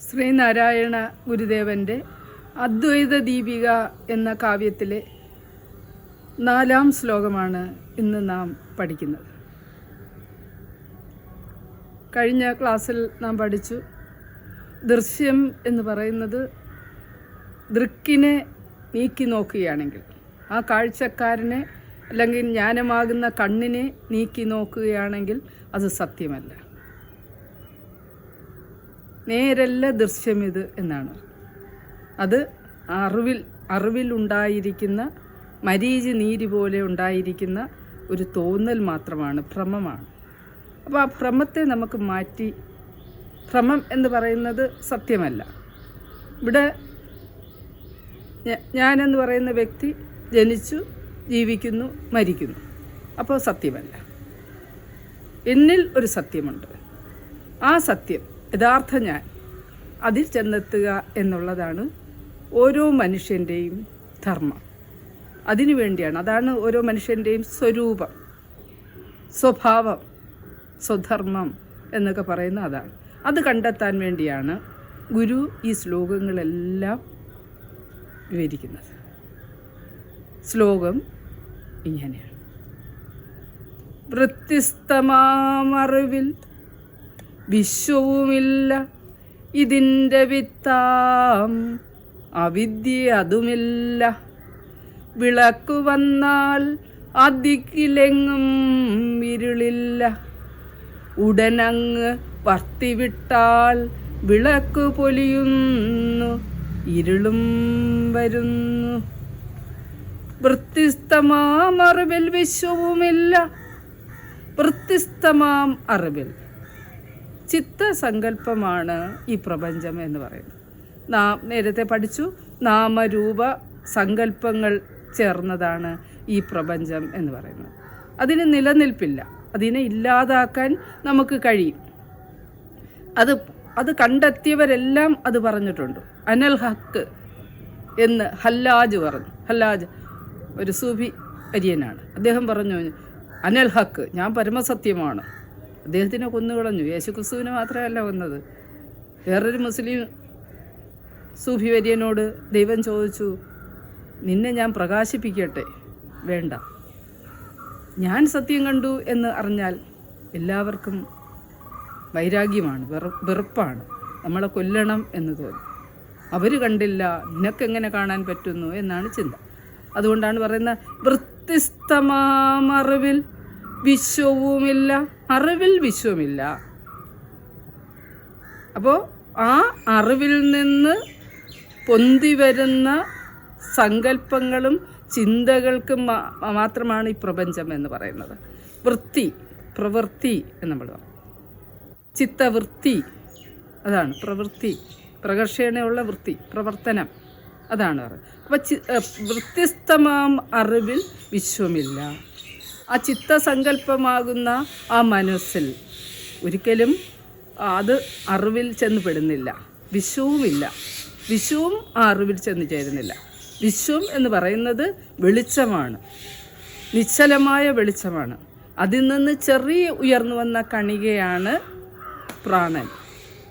ശ്രീനാരായണ ഗുരുദേവന്റെ അദ്വൈത ദീപിക എന്ന കാവ്യത്തിലെ നാലാം ശ്ലോകമാണ് ഇന്ന് നാം പഠിക്കുന്നത്. കഴിഞ്ഞ ക്ലാസ്സിൽ നാം പഠിച്ചു ദൃശ്യം എന്ന് പറയുന്നത് ദൃക്കിനെ നീക്കി നോക്കുകയാണെങ്കിൽ ആ കാഴ്ചക്കാരനെ അല്ലെങ്കിൽ ജ്ഞാനമാകുന്ന കണ്ണിനെ നീക്കി നോക്കുകയാണെങ്കിൽ അത് സത്യമല്ല. നേരല്ല ദൃശ്യമിത് എന്നാണ്. അത് അറിവിൽ ഉണ്ടായിരിക്കുന്ന മരീചി നീര് പോലെ ഉണ്ടായിരിക്കുന്ന ഒരു തോന്നൽ മാത്രമാണ് ഭ്രമമാണ്. അപ്പോൾ ആ ഭ്രമത്തെ നമുക്ക് മാറ്റി ഭ്രമം എന്ന് പറയുന്നത് സത്യമല്ല. ഇവിടെ ഞാനെന്ന് പറയുന്ന വ്യക്തി ജനിച്ചു ജീവിക്കുന്നു മരിക്കുന്നു. അപ്പോൾ സത്യമല്ല. എന്നിൽ ഒരു സത്യമുണ്ട്. ആ സത്യം യഥാർത്ഥ ഞാൻ അതിൽ ചെന്നെത്തുക എന്നുള്ളതാണ് ഓരോ മനുഷ്യന്റെയും ധർമ്മം. അതിനു വേണ്ടിയാണ് അതാണ് ഓരോ മനുഷ്യന്റെയും സ്വരൂപം. സ്വഭാവം സ്വധർമ്മം എന്നൊക്കെ പറയുന്ന അതാണ്. അത് കണ്ടെത്താൻ വേണ്ടിയാണ് ഗുരു ഈ ശ്ലോകങ്ങളെല്ലാം വിവരിക്കുന്നത്. ശ്ലോകം ഇങ്ങനെയാണ്. വൃത്തിസ്തമാമറിവിൽ വിശ്വവുമില്ല ഇതിന്റെ വിത്താം. അവിദ്യ അതുമില്ല. വിളക്കു വന്നാൽ അതിക്കിലെങ്ങും ഇരുളില്ല. ഉടനങ്ങ് വർത്തിവിട്ടാൽ വിളക്ക് പൊലിയുന്നു ഇരുളും വരുന്നു. വൃത്തിസ്തമാം അറിവിൽ വിശ്വവുമില്ല. വൃത്തിസ്തമാം അറിവിൽ ചിത്തസങ്കല്പമാണ് ഈ പ്രപഞ്ചം എന്ന് പറയുന്നത്. നാം നേരത്തെ പഠിച്ചു നാമരൂപ സങ്കല്പങ്ങൾ ചേർന്നതാണ് ഈ പ്രപഞ്ചം എന്ന് പറയുന്നത്. അതിന് നിലനിൽപ്പില്ല. അതിനെ ഇല്ലാതാക്കാൻ നമുക്ക് കഴിയും. അത് അത് കണ്ടെത്തിയവരെല്ലാം അത് പറഞ്ഞിട്ടുണ്ട്. അനൽ ഹക്ക് എന്ന് ഹല്ലാജ് പറഞ്ഞു. ഹല്ലാജ് ഒരു സൂഫി അരിയനാണ്. അദ്ദേഹം പറഞ്ഞു അനൽ ഹക്ക് ഞാൻ പരമസത്യമാണ്. അദ്ദേഹത്തിനെ കൊന്നുകളഞ്ഞു യേശു ക്രിസ്തുവിനെ മാത്രമല്ല കൊന്നത് വേറൊരു മുസ്ലിം സൂഫി വര്യനോട് ദൈവം ചോദിച്ചു നിന്നെ ഞാൻ പ്രകാശിപ്പിക്കട്ടെ? വേണ്ട. ഞാൻ സത്യം കണ്ടു എന്ന് അറിഞ്ഞാൽ എല്ലാവർക്കും വൈരാഗ്യമാണ് വെറുപ്പാണ്. നമ്മളെ കൊല്ലണം എന്ന് തോന്നും. അവർ കണ്ടില്ല നിനക്കെങ്ങനെ കാണാൻ പറ്റുന്നു എന്നാണ് ചിന്ത. അതുകൊണ്ടാണ് പറയുന്നത് വൃത്തിസ്തമാമറിവിൽ വിശ്വവുമില്ല. അറിവിൽ വിശ്വമില്ല. അപ്പോൾ ആ അറിവിൽ നിന്ന് പൊന്തി വരുന്ന സങ്കല്പങ്ങളും ചിന്തകൾക്കും മാത്രമാണ് ഈ പ്രപഞ്ചം എന്ന് പറയുന്നത്. വൃത്തി പ്രവൃത്തി എന്ന് നമ്മൾ ചിത്തവൃത്തി അതാണ് പ്രവൃത്തി. പ്രകർഷേണയുള്ള വൃത്തി പ്രവർത്തനം അതാണ് പറയുന്നത്. അപ്പം വൃത്യസ്തമാം അറിവിൽ വിശ്വമില്ല. ആ ചിത്തസങ്കല്പമാകുന്ന ആ മനസ്സിൽ ഒരിക്കലും അത് അറിവിൽ ചെന്ന് പെടുന്നില്ല. വിശുവുമില്ല വിശുവും ആ അറിവിൽ ചെന്ന് ചേരുന്നില്ല. വിശ്വം എന്ന് പറയുന്നത് വെളിച്ചമാണ്. നിശ്ചലമായ വെളിച്ചമാണ്. അതിൽ നിന്ന് ചെറിയ ഉയർന്നു വന്ന കണികയാണ് പ്രാണൻ.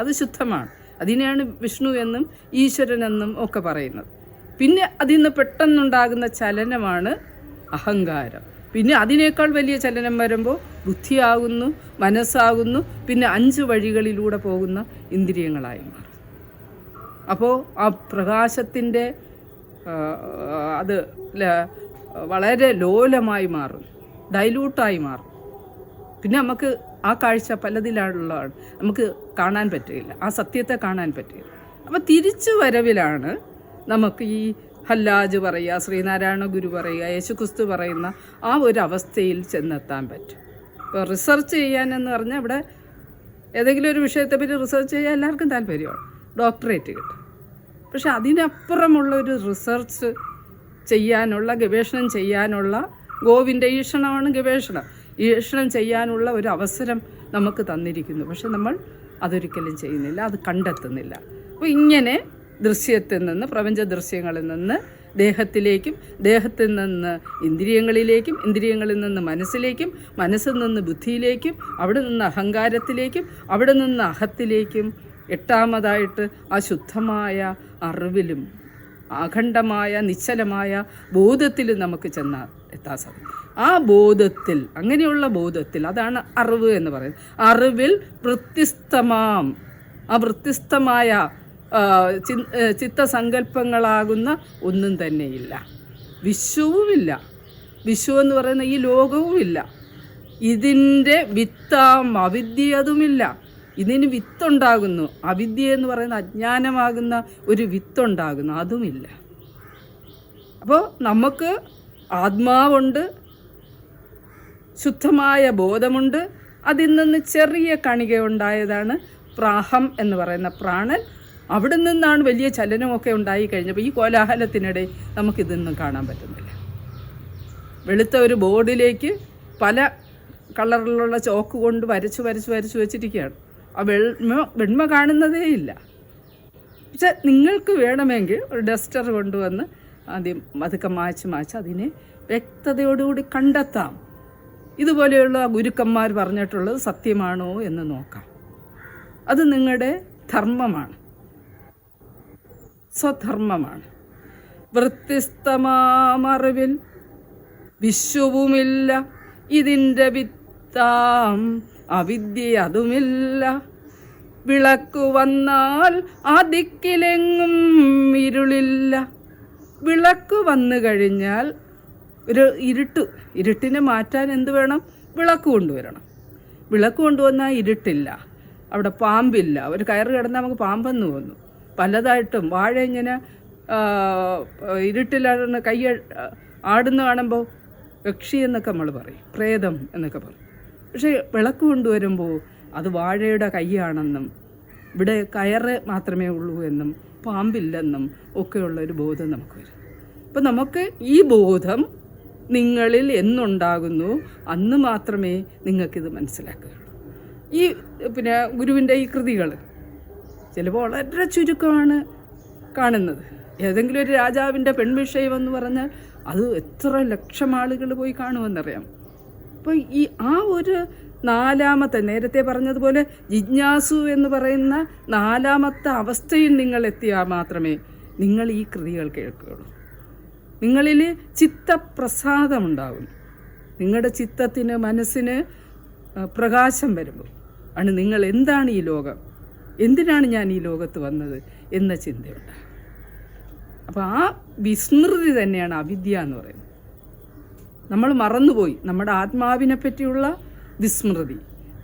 അത് ശുദ്ധമാണ്. അതിനെയാണ് വിഷ്ണു എന്നും ഈശ്വരൻ എന്നും ഒക്കെ പറയുന്നത്. പിന്നെ അതിൽ നിന്ന് പെട്ടെന്നുണ്ടാകുന്ന ചലനമാണ് അഹങ്കാരം. പിന്നെ അതിനേക്കാൾ വലിയ ചലനം വരുമ്പോൾ ബുദ്ധിയാകുന്നു മനസ്സാകുന്നു പിന്നെ അഞ്ച് വഴികളിലൂടെ പോകുന്ന ഇന്ദ്രിയങ്ങളായി മാറും. അപ്പോൾ ആ പ്രകാശത്തിന്റെ അത് വളരെ ലോലമായി മാറും ഡൈലൂട്ടായി മാറും. പിന്നെ നമുക്ക് ആ കാഴ്ച പലതിലുള്ളതാണ് നമുക്ക് കാണാൻ പറ്റുകയില്ല ആ സത്യത്തെ കാണാൻ പറ്റുകയില്ല അപ്പോൾ തിരിച്ചു വരവിലാണ് നമുക്ക് ഈ ഹല്ലാജ് പറയുക ശ്രീനാരായണ ഗുരു പറയുക യേശുക്രിസ്തു പറയുന്ന ആ ഒരു അവസ്ഥയിൽ ചെന്നെത്താൻ പറ്റും. ഇപ്പോൾ റിസർച്ച് ചെയ്യാനെന്ന് പറഞ്ഞാൽ ഇവിടെ ഏതെങ്കിലും ഒരു വിഷയത്തെ വിഷയത്തെപ്പറ്റി റിസർച്ച് ചെയ്യാൻ എല്ലാവർക്കും താല്പര്യമാണ്. ഡോക്ടറേറ്റ് കിട്ടും. പക്ഷെ അതിനപ്പുറമുള്ള ഒരു റിസർച്ച് ചെയ്യാനുള്ള ഗവേഷണം ചെയ്യാനുള്ള ഗോവിന്റെ ഈഷണമാണ് ഗവേഷണം. ഈഷണം ചെയ്യാനുള്ള ഒരു അവസരം നമുക്ക് തന്നിരിക്കുന്നു. പക്ഷെ നമ്മൾ അതൊരിക്കലും ചെയ്യുന്നില്ല അത് കണ്ടെത്തുന്നില്ല. അപ്പോൾ ഇങ്ങനെ ദൃശ്യത്തിൽ നിന്ന് പ്രപഞ്ച ദൃശ്യങ്ങളിൽ നിന്ന് ദേഹത്തിലേക്കും ദേഹത്തിൽ നിന്ന് ഇന്ദ്രിയങ്ങളിലേക്കും ഇന്ദ്രിയങ്ങളിൽ നിന്ന് മനസ്സിലേക്കും മനസ്സിൽ നിന്ന് ബുദ്ധിയിലേക്കും അവിടെ നിന്ന് അഹങ്കാരത്തിലേക്കും അവിടെ നിന്ന് അഹത്തിലേക്കും എട്ടാമതായിട്ട് ആ ശുദ്ധമായ അറിവിലും അഖണ്ഡമായ നിശ്ചലമായ ബോധത്തിൽ നമുക്ക് ചെന്നാൽ എത്താൻ സാധിക്കും. ആ ബോധത്തിൽ അങ്ങനെയുള്ള ബോധത്തിൽ അതാണ് അറിവ് എന്ന് പറയുന്നത്. അറിവിൽ വൃത്യസ്തമാം ആ വൃത്യസ്തമായ ചിത്തസങ്കല്പങ്ങളാകുന്ന ഒന്നും തന്നെയില്ല. വിശ്വവുമില്ല. വിശ്വം എന്ന് പറയുന്ന ഈ ലോകവുമില്ല. ഇതിന്റെ വിത്താം അവിദ്യ അതുമില്ല ഇതിന് വിത്തുണ്ടാകുന്നു. അവിദ്യ എന്ന് പറയുന്ന അജ്ഞാനമാകുന്ന ഒരു വിത്തുണ്ടാകുന്നു. അതുമില്ല. അപ്പോൾ നമുക്ക് ആത്മാവുണ്ട് ശുദ്ധമായ ബോധമുണ്ട്. അതിൽ നിന്ന് ചെറിയ കണിക ഉണ്ടായതാണ് പ്രാഹം എന്ന് പറയുന്ന പ്രാണൻ. അവിടെ നിന്നാണ് വലിയ ചലനമൊക്കെ ഉണ്ടായി കഴിഞ്ഞപ്പോൾ ഈ കോലാഹലത്തിനിടെ നമുക്കിതൊന്നും കാണാൻ പറ്റുന്നില്ല. വെളുത്ത ഒരു ബോർഡിലേക്ക് പല കളറിലുള്ള ചോക്ക് കൊണ്ട് വരച്ച് വരച്ച് വരച്ച് വെച്ചിരിക്കുകയാണ്. ആ വെണ്മ വെണ്മ കാണുന്നതേ ഇല്ല. പക്ഷെ നിങ്ങൾക്ക് വേണമെങ്കിൽ ഒരു ഡസ്റ്റർ കൊണ്ടുവന്ന് ആദ്യം അതൊക്കെ മായ്ച്ച് മായ്ച്ച് അതിനെ വ്യക്തതയോടുകൂടി കണ്ടെത്താം. ഇതുപോലെയുള്ള ഗുരുക്കന്മാർ പറഞ്ഞിട്ടുള്ളത് സത്യമാണോ എന്ന് നോക്കാം. അത് നിങ്ങളുടെ ധർമ്മമാണ്. സ്വധർമ്മമാണ്. വൃത്യസ്തമാമറിവിൽ വിശ്വവുമില്ല. ഇതിന്റെ വിത്താം അവിദ്യ അതുമില്ല വിളക്ക് വന്നാൽ ആ ദിക്കിലെങ്ങും ഇരുളില്ല. വിളക്ക് വന്നു കഴിഞ്ഞാൽ ഒരു ഇരുട്ട് ഇരുട്ടിനെ മാറ്റാൻ എന്ത് വേണം? വിളക്ക് കൊണ്ടുവരണം. വിളക്ക് കൊണ്ടുവന്നാൽ ഇരുട്ടില്ല. അവിടെ പാമ്പില്ല. ഒരു കയറ് കിടന്നാൽ നമുക്ക് പാമ്പെന്ന് തോന്നും. പലതായിട്ടും വാഴ ഇങ്ങനെ ഇരുട്ടിലാണ് കൈ ആടുന്ന കാണുമ്പോൾ യക്ഷി എന്നൊക്കെ നമ്മൾ പറയും പ്രേതം എന്നൊക്കെ പറയും. പക്ഷേ വിളക്ക് കൊണ്ടുവരുമ്പോൾ അത് വാഴയുടെ കൈയാണെന്നും ഇവിടെ കയറ് മാത്രമേ ഉള്ളൂ എന്നും പാമ്പില്ലെന്നും ഒക്കെയുള്ള ഒരു ബോധം നമുക്ക് വരും. അപ്പം നമുക്ക് ഈ ബോധം നിങ്ങളിൽ എന്നുണ്ടാകുന്നു. അന്ന് മാത്രമേ നിങ്ങൾക്കിത് മനസ്സിലാക്കുകയുള്ളൂ. ഈ പിന്നെ ഗുരുവിന്റെ ഈ കൃതികൾ ചിലപ്പോൾ വളരെ ചുരുക്കമാണ് കാണുന്നത്. ഏതെങ്കിലും ഒരു രാജാവിന്റെ പെൺവിഷയം എന്ന് പറഞ്ഞാൽ അത് എത്ര ലക്ഷം ആളുകൾ പോയി കാണുമെന്നറിയാം. അപ്പോൾ ഈ ആ ഒരു നാലാമത്തെ നേരത്തെ പറഞ്ഞതുപോലെ ജിജ്ഞാസു എന്ന് പറയുന്ന നാലാമത്തെ അവസ്ഥയിൽ നിങ്ങൾ എത്തിയാൽ മാത്രമേ നിങ്ങൾ ഈ കൃതികൾ കേൾക്കുകയുള്ളൂ. നിങ്ങളിൽ ചിത്തപ്രസാദം ഉണ്ടാകും നിങ്ങളുടെ ചിത്തത്തിന് മനസ്സിന് പ്രകാശം വരുമ്പോൾ. ആണ് നിങ്ങൾ എന്താണ് ഈ ലോകം? എന്തിനാണ് ഞാൻ ഈ ലോകത്ത് വന്നത് എന്ന ചിന്തയുണ്ട്. അപ്പോൾ ആ വിസ്മൃതി തന്നെയാണ് അവിദ്യ എന്ന് പറയുന്നത്. നമ്മൾ മറന്നുപോയി. നമ്മുടെ ആത്മാവിനെ പറ്റിയുള്ള വിസ്മൃതി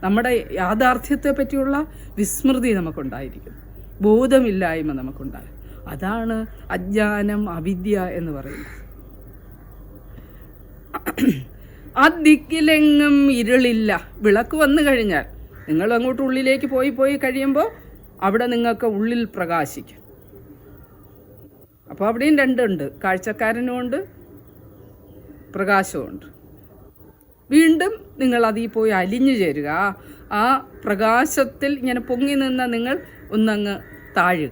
നമ്മുടെ യാഥാർത്ഥ്യത്തെ പറ്റിയുള്ള വിസ്മൃതി നമുക്കുണ്ടായിരിക്കും ബോധമില്ലായ്മ നമുക്കുണ്ടാകും. അതാണ് അജ്ഞാനം അവിദ്യ എന്ന് പറയുന്നത്. ആ ദിക്കിലെങ്ങും ഇരുളില്ല. വിളക്ക് വന്നു കഴിഞ്ഞാൽ നിങ്ങൾ അങ്ങോട്ട് ഉള്ളിലേക്ക് പോയി പോയി കഴിയുമ്പോൾ അവിടെ നിങ്ങൾക്ക് ഉള്ളിൽ പ്രകാശിക്കും. അപ്പോൾ അവിടെയും രണ്ടുണ്ട്. കാഴ്ചക്കാരനുമുണ്ട് പ്രകാശമുണ്ട് വീണ്ടും നിങ്ങൾ അതിൽ പോയി അലിഞ്ഞു ചേരുക. ആ പ്രകാശത്തിൽ ഇങ്ങനെ പൊങ്ങി നിന്ന നിങ്ങൾ ഒന്നങ്ങ് താഴുക.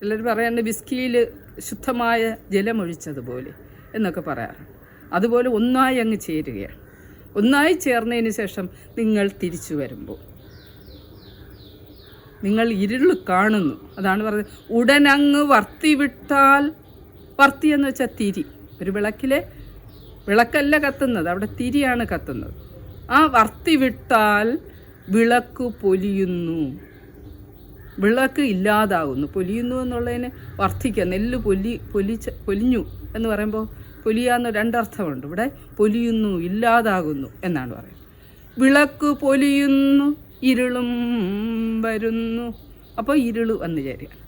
ചിലർ പറയാറുണ്ട് വിസ്കിയിൽ ശുദ്ധമായ ജലമൊഴിച്ചതുപോലെ എന്നൊക്കെ പറയാറ്. അതുപോലെ ഒന്നായി അങ്ങ് ചേരുകയാണ്. ഒന്നായി ചേർന്നതിന് ശേഷം നിങ്ങൾ തിരിച്ചു വരുമ്പോൾ. നിങ്ങൾ ഇരുൾ കാണുന്നു. അതാണ് പറഞ്ഞത്. ഉടനങ്ങ് വർത്തി വിട്ടാൽ വർത്തി എന്ന് വെച്ചാൽ തിരി. ഒരു വിളക്കിലെ വിളക്കല്ല കത്തുന്നത് അവിടെ തിരിയാണ് കത്തുന്നത്. ആ വർത്തി വിട്ടാൽ വിളക്ക് പൊലിയുന്നു. വിളക്ക് ഇല്ലാതാകുന്നു. പൊലിയുന്നു എന്നുള്ളതിന് വർദ്ധിക്കുക നെല്ല് പൊലി പൊലിച്ച പൊലിഞ്ഞു എന്ന് പറയുമ്പോൾ പൊലിയാന്ന് രണ്ടർത്ഥമുണ്ട്. ഇവിടെ പൊലിയുന്നു ഇല്ലാതാകുന്നു എന്നാണ് പറയുന്നത്. വിളക്ക് പൊലിയുന്നു ഇരുളും വരുന്നു. അപ്പോൾ ഇരുൾ വന്നു ചേരുകയാണ്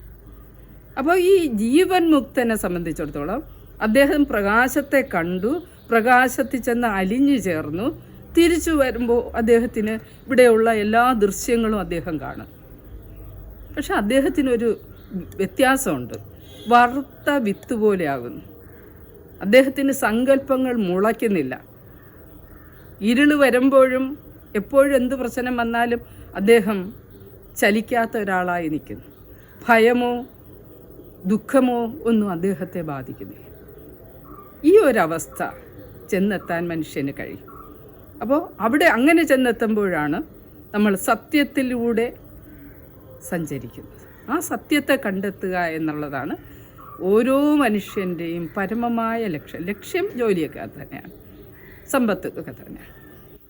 അപ്പോൾ ഈ ജീവൻ മുക്തനെ സംബന്ധിച്ചിടത്തോളം അദ്ദേഹം പ്രകാശത്തെ കണ്ടു പ്രകാശത്തിൽ ചെന്ന് അലിഞ്ഞു ചേർന്നു. തിരിച്ചു വരുമ്പോൾ അദ്ദേഹത്തിന് ഇവിടെയുള്ള എല്ലാ ദൃശ്യങ്ങളും അദ്ദേഹം കാണും. പക്ഷെ അദ്ദേഹത്തിനൊരു വ്യത്യാസമുണ്ട്. വറുത്ത വിത്ത് പോലെയാകുന്നു. അദ്ദേഹത്തിന് സങ്കല്പങ്ങൾ മുളയ്ക്കുന്നില്ല. ഇരുൾ വരുമ്പോഴും എപ്പോഴും എന്ത് പ്രശ്നം വന്നാലും അദ്ദേഹം ചലിക്കാത്ത ഒരാളായി നിൽക്കുന്നു. ഭയമോ ദുഃഖമോ ഒന്നും അദ്ദേഹത്തെ ബാധിക്കുന്നില്ല. ഈ ഒരവസ്ഥ ചെന്നെത്താൻ മനുഷ്യന് കഴിയും. അപ്പോൾ അവിടെ അങ്ങനെ ചെന്നെത്തുമ്പോഴാണ് നമ്മൾ സത്യത്തിലൂടെ സഞ്ചരിക്കുന്നത്. ആ സത്യത്തെ കണ്ടെത്തുക എന്നുള്ളതാണ് ഓരോ മനുഷ്യന്റെയും പരമമായ ലക്ഷ്യം. ലക്ഷ്യം ജോലിയൊക്കെ തന്നെയാണ്. സമ്പത്തൊക്കെ തന്നെയാണ്.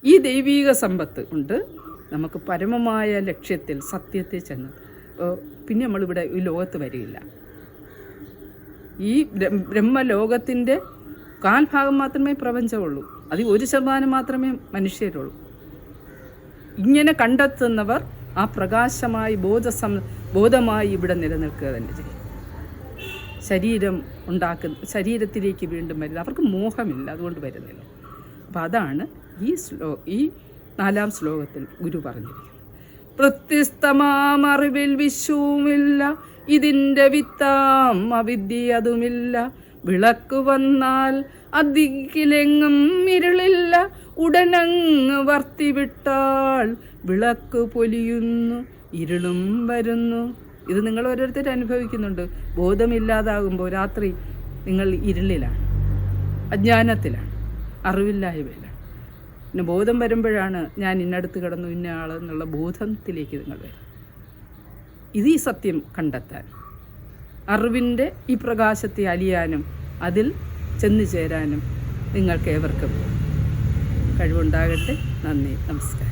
ഈ ദൈവീക സമ്പത്ത് കൊണ്ട് നമുക്ക് പരമമായ ലക്ഷ്യത്തിൽ സത്യത്തെ ചെന്ന് പിന്നെ നമ്മളിവിടെ ഈ ലോകത്ത് വരികയില്ല. ഈ ബ്ര- ബ്രഹ്മലോകത്തിന്റെ കാൽഭാഗം മാത്രമേ പ്രപഞ്ചമുള്ളൂ. അതിൽ ഒരു ശതമാനം മാത്രമേ മനുഷ്യരുള്ളൂ. ഇങ്ങനെ കണ്ടെത്തുന്നവർ ആ പ്രകാശമായി ബോധസം ബോധമായി ഇവിടെ നിലനിൽക്കുക തന്നെ ചെയ്യും. ശരീരം ഉണ്ടാക്കുന്ന ശരീരത്തിലേക്ക് വീണ്ടും വരുന്നത്. അവർക്ക് മോഹമില്ല അതുകൊണ്ട് വരുന്നില്ല. അപ്പം അതാണ് ഈ ശ്ലോ ഈ നാലാം ശ്ലോകത്തിൽ ഗുരു പറഞ്ഞിരിക്കുന്നു. പ്രത്യസ്തമാമറിവിൽ വിശ്വവുമില്ല ഇതിന്റെ വിത്താം അവിദ്യ അതുമില്ല. വിളക്ക് വന്നാൽ അതിക്കിലെങ്ങും ഇരുളില്ല. ഉടനങ്ങ് വർത്തിവിട്ടാൽ വിളക്ക് പൊലിയുന്നു ഇരുളും വരുന്നു. ഇത് നിങ്ങൾ ഓരോരുത്തർ അനുഭവിക്കുന്നുണ്ട്. ബോധമില്ലാതാകുമ്പോൾ രാത്രി നിങ്ങൾ ഇരുളിലാണ് അജ്ഞാനത്തിലാണ് അറിവില്ലായ്മയിലാണ്. പിന്നെ ബോധം വരുമ്പോഴാണ് ഞാൻ ഇന്നടുത്ത് കിടന്നു ഇന്ന ആളെന്നുള്ള ബോധത്തിലേക്ക് നിങ്ങൾ വരും. ഇത് ഈ സത്യം കണ്ടെത്താൻ. അറിവിന്റെ ഈ പ്രകാശത്തെ അലിയാനും അതിൽ ചെന്നു ചേരാനും നിങ്ങൾക്ക് ഏവർക്കും കഴിവുണ്ടാകട്ടെ. നന്ദി നമസ്കാരം.